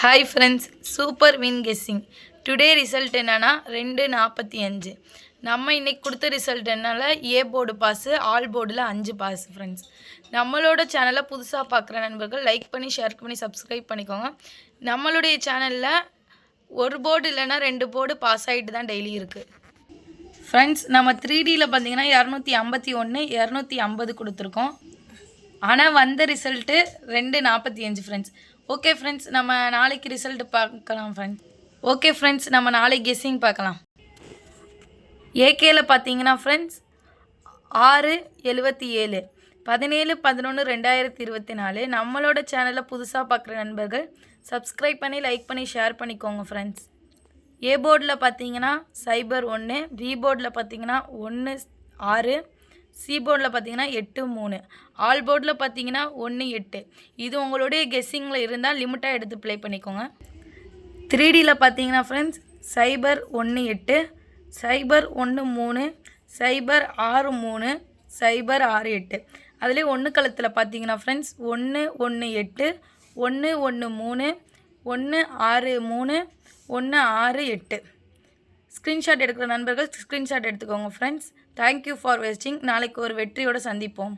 Hi friends super win guessing today result என்னன்னா ரெண்டு நாற்பத்தி அஞ்சு. நம்ம இன்றைக்கி கொடுத்த ரிசல்ட் என்னால் ஏ போர்டு பாஸு ஆல் போர்டில் அஞ்சு பாஸ் ஃப்ரெண்ட்ஸ் நம்மளோட சேனலை புதுசாக பார்க்குற நண்பர்கள் லைக் பண்ணி ஷேர் பண்ணி சப்ஸ்கிரைப் பண்ணிக்கோங்க. நம்மளுடைய சேனலில் ஒரு போர்டு இல்லைன்னா ரெண்டு போர்டு பாஸ் ஆகிட்டு தான் டெய்லி இருக்குது ஃப்ரெண்ட்ஸ் நம்ம த்ரீ டியில் பார்த்தீங்கன்னா இரநூத்தி ஐம்பத்தி ஒன்று இரநூத்தி ஐம்பது கொடுத்துருக்கோம். ஆனால் வந்த ரிசல்ட்டு ரெண்டு நாற்பத்தி அஞ்சு ஃப்ரெண்ட்ஸ் ஓகே ஃப்ரெண்ட்ஸ் நம்ம நாளைக்கு ரிசல்ட் பார்க்கலாம் ஃப்ரெண்ட்ஸ் ஓகே ஃப்ரெண்ட்ஸ் நம்ம நாளைக்கு கெஸ்ஸிங் பார்க்கலாம். ஏகேல பார்த்தீங்கன்னா ஃப்ரெண்ட்ஸ் ஆறு எழுபத்தி ஏழு பதினேழு பதினொன்று ரெண்டாயிரத்தி இருபத்தி நாலு. நம்மளோட சேனலை புதுசாக பார்க்குற நண்பர்கள் சப்ஸ்கிரைப் பண்ணி லைக் பண்ணி ஷேர் பண்ணிக்கோங்க ஃப்ரெண்ட்ஸ் ஏ போர்டில் பார்த்தீங்கன்னா சைபர் ஒன்று பி போர்டில் பார்த்தீங்கன்னா ஒன்று ஆறு சி போர்டில் பார்த்தீங்கன்னா எட்டு மூணு. ஆல் போர்டில் பார்த்தீங்கன்னா ஒன்று எட்டு. இது உங்களுடைய கெஸ்ஸிங்கில் இருந்தால் லிமிட்டாக எடுத்து ப்ளே பண்ணிக்கோங்க. த்ரீ டியில் பார்த்தீங்கன்னா ஃப்ரெண்ட்ஸ் சைபர் ஒன்று எட்டு. சைபர் ஒன்று மூணு. சைபர் ஆறு மூணு. சைபர் ஆறு எட்டு. அதுலேயே ஒன்று களத்தில் பார்த்தீங்கன்னா ஃப்ரெண்ட்ஸ் ஒன்று ஒன்று எட்டு. ஒன்று ஒன்று மூணு. ஒன்று ஆறு மூணு. ஒன்று ஆறு எட்டு. ஸ்க்ரீன்ஷாட் எடுக்கிற நண்பர்கள் ஸ்க்ரீன்ஷாட் எடுத்துக்கோங்க ஃப்ரெண்ட்ஸ் தேங்க்யூ ஃபார் வாட்சிங் நாளைக்கு ஒரு வெற்றியோடு சந்திப்போம்.